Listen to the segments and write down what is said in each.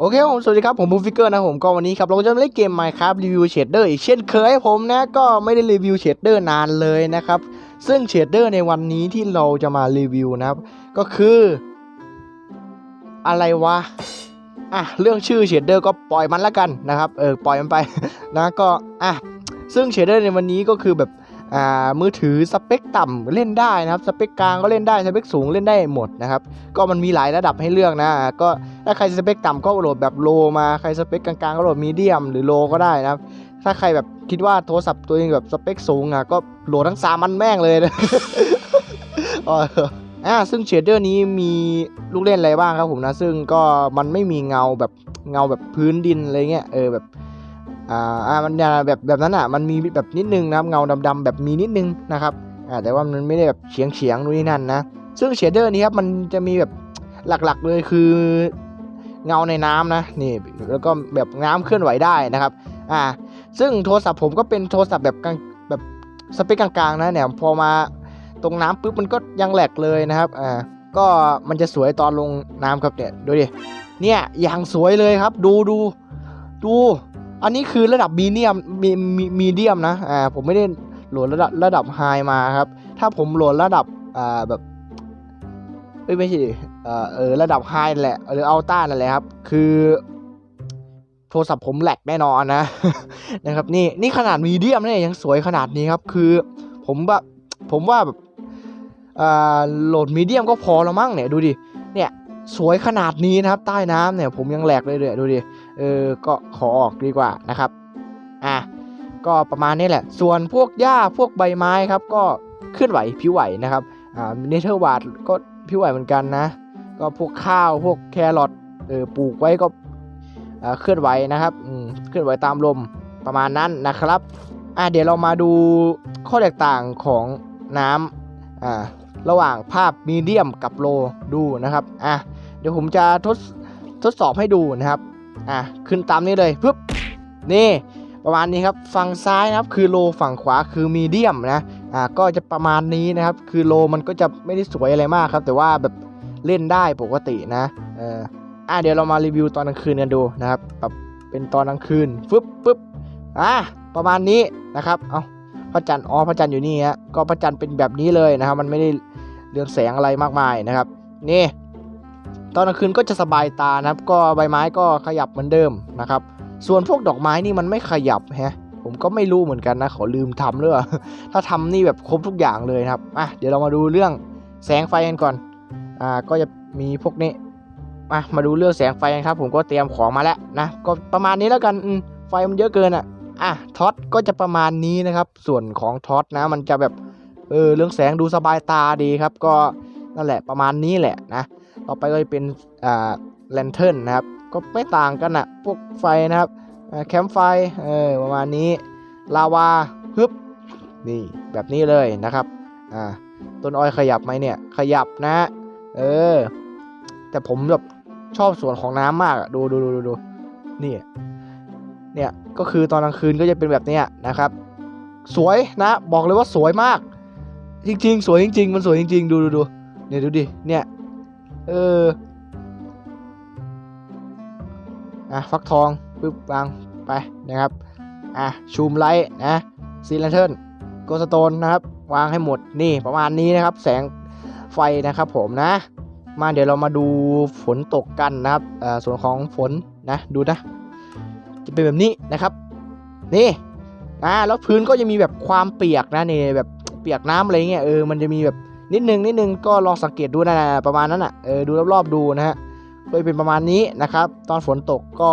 โอเคครับผมสวัสดีครับ ผมบูฟิกเกอร์นะผมก็วันนี้ครับเราจะมาเล่นเกม Minecraft รีวิวเชดเดอร์อีกเช่นเคยผมนะก็ไม่ได้รีวิวเชดเดอร์นานเลยนะครับ ซึ่งเชดเดอร์ในวันนี้ที่เราจะมารีวิวนะครับ ก็คือ อะไรวะอะเรื่องชื่อเชดเดอร์ก็ปล่อยมันละกันนะครับเออปล่อยมันไปนะก็อะซึ่งเชดเดอร์ในวันนี้ก็คือแบบ มือถือสเปคต่ำเล่นได้นะครับสเปคกลางก็เล่นได้สเปคสูงเล่นได้หมดนะครับก็มันมีหลายระดับให้เลือกนะก็ถ้าใครสเปคต่ำก็โหลดแบบโลมาใครสเปคกลางๆก็โหลดมีเดียมหรือโลก็ได้นะครับถ้าใครแบบคิดว่าโทรศัพท์ตัวเองแบบสเปคสูงอะก็โหลดทั้งสามมันแม่งเลยนะเอออ่าซึ่งเชดเดอร์นี้มีลูกเล่นอะไรบ้างครับผมนะ ซึ่งก็มันไม่มีเงาแบบเงาแบบพื้นดินอะไรเงี้ยเออแบบ อ่าอ่ามันจะแบบแบบนั้นอะมันมีแบบนิดนึงนะครับเงาดำๆแบบมีนิดนึงนะครับอ่าแต่ว่ามันไม่ได้แบบเฉียงเฉียงนู่นนี่นั่นนะซึ่งเชดเดอร์นี้ครับมันจะมีแบบหลักๆเลยคือเงาในน้ำนะนี่แล้วก็แบบน้ำเคลื่อนไหวได้นะครับอ่าซึ่งโทรศัพท์ผมก็เป็นโทรศัพท์แบบกลางแบบสเปคกลางๆนะเนี่ยพอมาตรงน้ำปุ๊บมันก็ยังแหลกเลยนะครับอ่าก็มันจะสวยตอนลงน้ำครับเนี่ยดูดิเนี่ยอย่างสวยเลยครับ ดูดูดู อันนี้คือระดับมีเนียมมีมีมีเดียมนะอ่าผมไม่ได้โหลดระดับระดับไฮมาครับ ถ้าผมโหลดระดับอ่าแบบไม่ใช่เออระดับไฮนั่นแหละหรืออัลต้านั่นแหละครับ คือโทรศัพท์ผมแหลกแน่นอนนะนะครับนี่นี่ขนาดมีเดียมเนี่ยยังสวยขนาดนี้ครับ คือผมแบบผมว่าแบบอ่าโหลดมีเดียมก็พอแล้วมั้งเนี่ยดูดิเนี่ย สวยขนาดนี้นะครับ ใต้น้ำเนี่ยผมยังแหลกเลยเลยดูดิเออก็ขอออกดีกว่านะครับอะก็ประมาณนี้แหละ ส่วนพวกหญ้าพวกใบไม้ครับ ก็เคลื่อนไหวผิวไหวนะครับอ่าเนเธอร์วาดก็ผิวไหวเหมือนกันนะ ก็พวกข้าวพวกแครอทเออปลูกไว้ก็อ่าเคลื่อนไหวนะครับเคลื่อนไหวตามลมประมาณนั้นนะครับอะเดี๋ยวเรามาดูข้อแตกต่างของน้ำอ่าระหว่างภาพมีเดียมกับโลดูนะครับอะ เดี๋ยวผมจะทดทดสอบให้ดูนะครับ อะขึ้นตามนี้เลยปึ๊บนี่ประมาณนี้ครับฝั่งซ้ายนะครับคือโลฝั่งขวาคือมีเดียมนะอ่าก็จะประมาณนี้นะครับ คือโลมันก็จะไม่ได้สวยอะไรมากครับ แต่ว่าแบบเล่นได้ปกตินะเอออะเดี๋ยวเรามารีวิวตอนกลางคืนกันดูนะครับแบบเป็นตอนกลางคืนฟึบฟึบอะประมาณนี้นะครับเอาพระจันทร์อ๋อพระจันทร์อยู่นี่ฮะก็พระจันทร์เป็นแบบนี้เลยนะครับ มันไม่ได้เรืองแสงอะไรมากมายนะครับ นี่ ตอนกลางคืนก็จะสบายตานะครับ ก็ใบไม้ก็ขยับเหมือนเดิมนะครับ ส่วนพวกดอกไม้นี่มันไม่ขยับฮะผมก็ไม่รู้เหมือนกันนะขอลืมทำเลยถ้าทำนี่แบบครบทุกอย่างเลยครับอะเดี๋ยวเรามาดูเรื่องแสงไฟกันก่อนอ่าก็จะมีพวกนี้มามาดูเรื่องแสงไฟกันครับ ผมก็เตรียมของมาแล้วนะก็ประมาณนี้แล้วกันไฟมันเยอะเกินอะอะท็อตก็จะประมาณนี้นะครับ ส่วนของท็อตนะ มันจะแบบเออเรื่องแสงดูสบายตาดีครับ ก็นั่นแหละประมาณนี้แหละนะ ต่อไปก็จะเป็นอ่าแลนเทิร์นนะครับ ก็ไม่ต่างกันอะพวกไฟนะครับแคมป์ไฟเออประมาณนี้ลาวาฮึบนี่แบบนี้เลยนะครับอ่าต้นอ้อยขยับไหมเนี่ยขยับนะเออ แต่ผมแบบชอบส่วนของน้ำมากดูดูดูดูดูนี่เนี่ยก็คือตอนกลางคืนก็จะเป็นแบบเนี้ยนะครับ สวยนะบอกเลยว่าสวยมาก จริง ๆ สวยจริง ๆ มันสวยจริง ๆ ดูดูดูเนี่ยดูดิเนี่ย เออ อะ ฟักทองปึ๊บวางไปนะครับ อะ ชูมไลท์นะซีแลนเทิร์นโกสโตนนะครับ วางให้หมดนี่ประมาณนี้นะครับ แสงไฟนะครับผมนะ มาเดี๋ยวเรามาดูฝนตกกันนะครับอ่าส่วนของฝนนะดูนะ จะเป็นแบบนี้นะครับ นี่อ่าแล้วพื้นก็จะมีแบบความเปียกนะนี่แบบเปียกน้ำอะไรเงี้ยเออมันจะมีแบบ นิดนึงนิดนึงก็ลองสังเกตดูนะนะประมาณนั้นอะเออดูรอบๆดูนะฮะก็จะเป็นประมาณนี้นะครับ ตอนฝนตกก็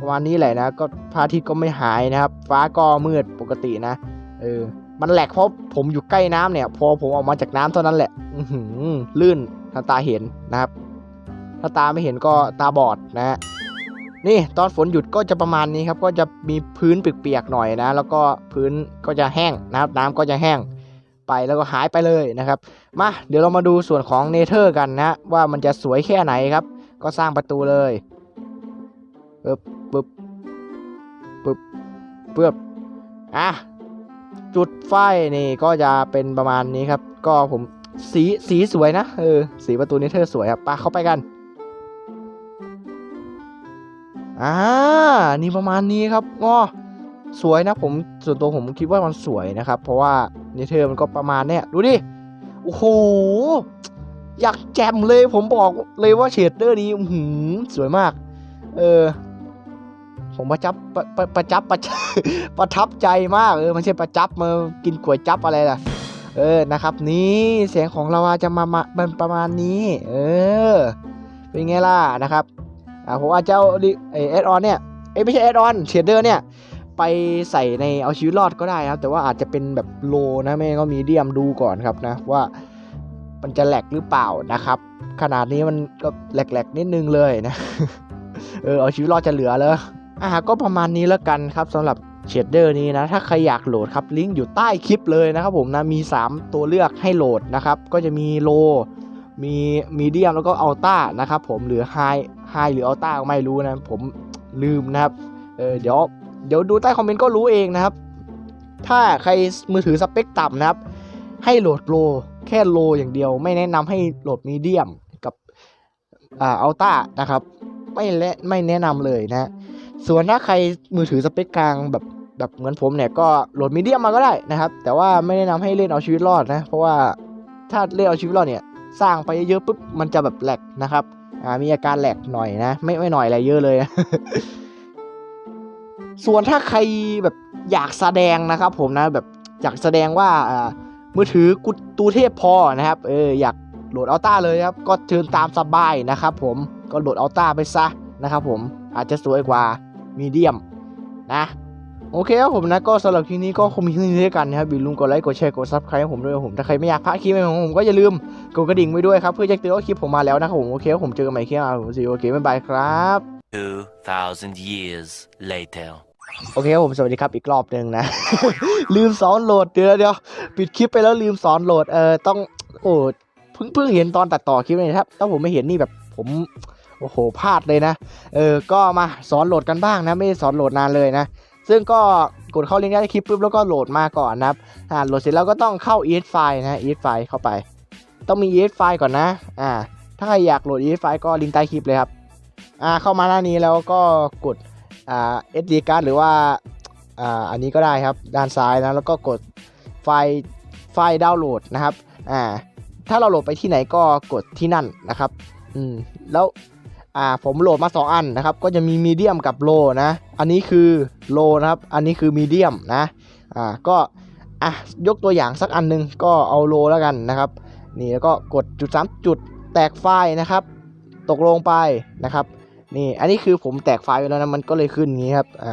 ประมาณนี้แหละนะ ก็พระอาทิตย์ก็ไม่หายนะครับ ฟ้าก็มืดปกตินะเออมันแหลกเพราะผมอยู่ใกล้น้ำเนี่ย พอผมออกมาจากน้ำเท่านั้นแหละอือหือลื่นถ้าตาเห็นนะครับ ถ้าตาไม่เห็นก็ตาบอดนะฮะนี่ตอนฝนหยุดก็จะประมาณนี้ครับ ก็จะมีพื้นเปียกๆหน่อยนะ แล้วก็พื้นก็จะแห้งนะครับ น้ำก็จะแห้ง ไปแล้วก็หายไปเลยนะครับ มาเดี๋ยวเรามาดูส่วนของเนเธอร์กันนะว่ามันจะสวยแค่ไหนครับ ก็สร้างประตูเลยปึ๊บปึ๊บปึ๊บปึ๊บอะจุดไฟนี่ก็จะเป็นประมาณนี้ครับ ก็ผมสีสีสวยนะเออสีประตูนี้เธอสวยครับไปเข้าไปกันอ่านี่ประมาณนี้ครับงอสวยนะผมส่วนตัวผมคิดว่ามันสวยนะครับ เพราะว่า เนเธอร์มันก็ประมาณเนี้ยดูดิ โอ้โห อยากแจมเลยผมบอกเลยว่าเชดเดอร์นี้อื้อหือสวยมาก เออ ผมประจับประประประจับประประทับใจมากเออมันใช่ประจับมากินก๋วยจับอะไรล่ะ เออนะครับ นี่เสียงของเราจะมามามันประมาณนี้ เออ เป็นไงล่ะนะครับอ่าผมอาจจะเอาไอแอดออนเนี่ยเอ้ไม่ใช่แอดออนเชดเดอร์เนี่ย ไปใส่ในเอาชีวิตรอดก็ได้ครับ แต่ว่าอาจจะเป็นแบบโลนะไม่ก็มีเดียมดูก่อนครับนะว่ามันจะแหลกหรือเปล่านะครับ ขนาดนี้มันก็แหลกๆนิดนึงเลยนะเออเอาชีวิตรอดจะเหลือเลยอ่าก็ประมาณนี้แล้วกันครับสำหรับเชดเดอร์นี้นะถ้าใครอยากโหลดครับลิงก์อยู่ใต้คลิปเลยนะครับผมนะมี 3 ตัวเลือกให้โหลดนะครับ ก็จะมีโลมีมีเดียมแล้วก็อัลต้านะครับผมหรือไฮไฮหรืออัลต้าก็ไม่รู้นะ ผมลืมนะครับเออเดี๋ยว เดี๋ยวดูใต้คอมเมนต์ก็รู้เองนะครับ ถ้าใครมือถือสเปคต่ำนะครับ ให้โหลดโลแค่โลอย่างเดียว ไม่แนะนำให้โหลดมีเดียมกับอ่าอัลต้านะครับ ไม่และไม่แนะนำเลยนะส่วนถ้าใครมือถือสเปคกลางแบบแบบเหมือนผมเนี่ยก็โหลดมีเดียมมาก็ได้นะครับ แต่ว่าไม่แนะนำให้เล่นเอาชีวิตรอดนะ เพราะว่าถ้าเล่นเอาชีวิตรอดเนี่ยสร้างไปเยอะปุ๊บมันจะแบบแหลกนะครับ อ่ามีอาการแหลกหน่อยนะ ไม่ไม่หน่อยอะไรเยอะเลยนะ ส่วนถ้าใครแบบอยากแสดงนะครับผมนะแบบอยากแสดงว่าอ่ามือถือกุตูเทพพอนะครับเอออยากโหลดอัลต้าเลยครับก็เชิญตามสบายนะครับผมก็โหลดอัลต้าไปซะนะครับผมอาจจะสวยกว่ามีเดียมนะโอเคครับผมนะก็สำหรับคลิปนี้ก็คงมีเท่านี้ด้วยกันนะครับอย่าลืมกดไลค์กดแชร์กดซับสไครต์ผมด้วยผมถ้าใครไม่อยากพลาดคลิปใหม่ของผมก็อย่าลืมกดกระดิ่งไว้ด้วยครับเพื่อจะเตือนว่าคลิปผมมาแล้วนะครับผมโอเคครับผมเจอกันใหม่คลิปหน้าผมสีโอเคบ๊ายบายครับ2,000 years later. โอเคครับผมสวัสดีครับอีกรอบหนึ่งนะ ลืมสอนโหลดเดี๋ยวเดี๋ยวปิดคลิปไปแล้วลืมสอนโหลดเออต้องโอ้เพิ่งเพิ่งเห็นตอนตัดต่อคลิปเลยครับถ้าผมไม่เห็นนี่แบบผมโอ้โหพลาดเลยนะเออก็มาสอนโหลดกันบ้างนะไม่ได้สอนโหลดนานเลยนะ ซึ่งก็กดเข้าลิงก์ใต้คลิปปุ๊บแล้วก็โหลดมาก่อนนะครับอ่าโหลดเสร็จแล้วก็ต้องเข้า ES file นะ ES file เข้าไป ต้องมี ES file ก่อนนะอ่าถ้าใครอยากโหลด ES file ก็ลิงก์ใต้คลิปเลยครับอ่าเข้ามาหน้านี้แล้วก็กด อ่า SD card หรือว่าอ่าอันนี้ก็ได้ครับด้านซ้ายนะแล้วก็กดไฟล์ไฟล์ดาวน์โหลดนะครับอ่าถ้าเราโหลดไปที่ไหนก็กดที่นั่นนะครับอืมแล้วอ่าผมโหลดมา 2 อันนะครับ ก็จะมีมีเดียมกับโลนะ อันนี้คือโลนะครับ อันนี้คือมีเดียมนะอ่าก็อะยกตัวอย่างสักอันหนึงก็เอาโลแล้วกันนะครับ นี่แล้วก็กดจุดสามจุดแตกไฟล์นะครับ ตกลงไปนะครับ นี่อันนี้คือผมแตกไฟล์ไว้แล้วนะมันก็เลยขึ้นอย่างนี้ครับอ่า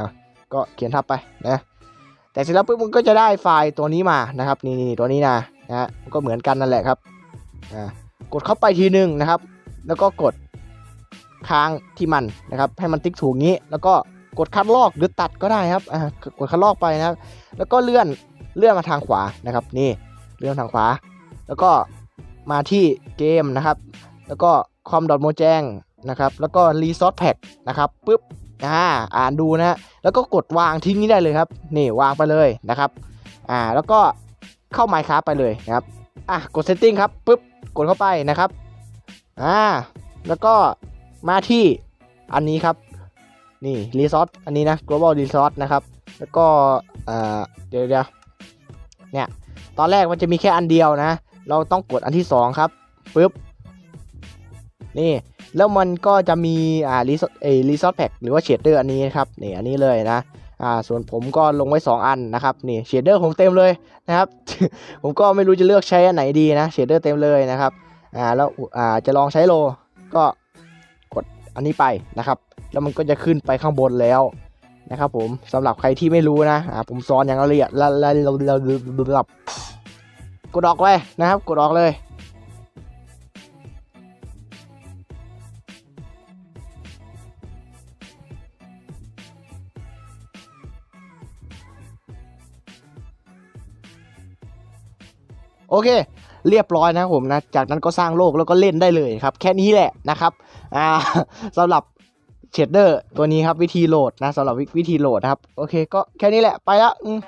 ก็เขียนทับไปนะแต่เสร็จแล้วปุ๊บมันก็จะได้ไฟล์ตัวนี้มานะครับนี่นี่ตัวนี้นะนะมันก็เหมือนกันนั่นแหละครับอ่ากดเข้าไปทีหนึ่งนะครับ แล้วก็กดค้างที่มันนะครับ ให้มันติ๊กถูกงี้ แล้วก็กดคัดลอกหรือตัดก็ได้ครับอ่ากดคัดลอกไปนะครับ แล้วก็เลื่อนเลื่อนมาทางขวานะครับ นี่เลื่อนทางขวา แล้วก็มาที่เกมนะครับ แล้วก็คอมดอทโมแจง นะครับ แล้วก็รีซอสแพ็กนะครับปุ๊บอ่าอ่านดูนะฮะแล้วก็กดวางทิ้งนี้ได้เลยครับ นี่วางไปเลยนะครับอ่าแล้วก็เข้า Minecraft ไปเลยนะครับอะกด setting ครับปุ๊บกดเข้าไปนะครับอ่าแล้วก็มาที่อันนี้ครับ นี่รีซอสอันนี้นะ global resource นะครับ แล้วก็เอ่อเดี๋ยวเดี๋ยวเนี่ยตอนแรกมันจะมีแค่อันเดียวนะ เราต้องกดอันที่ 2 ครับปึ๊บ นี่แล้วมันก็จะมีอ่ารีซอสเอรีซอสแพ็กหรือว่าเชดเดอร์อันนี้ครับนี่อันนี้เลยนะอ่าส่วนผมก็ลงไว้ 2 อันนะครับนี่เชดเดอร์ผมเต็มเลยนะครับ ผมก็ไม่รู้จะเลือกใช้อันไหนดีนะเชดเดอร์เต็มเลยนะครับอ่าแล้วอ่าจะลองใช้โลก็กดอันนี้ไปนะครับ แล้วมันก็จะขึ้นไปข้างบนแล้วนะครับผมสำหรับใครที่ไม่รู้นะอ่าผมสอนอย่างละเอียดแล้วแล้วเราเราดูหลับกดออกเลยนะครับ กดออกเลย โอเค เรียบร้อยนะผมนะจากนั้นก็สร้างโลกแล้วก็เล่นได้เลยครับ แค่นี้แหละนะครับอ่าสำหรับเชดเดอร์ตัวนี้ครับวิธีโหลดนะสำหรับวิวธีโหลดนะครับ โอเค ก็แค่นี้แหละไปละอืม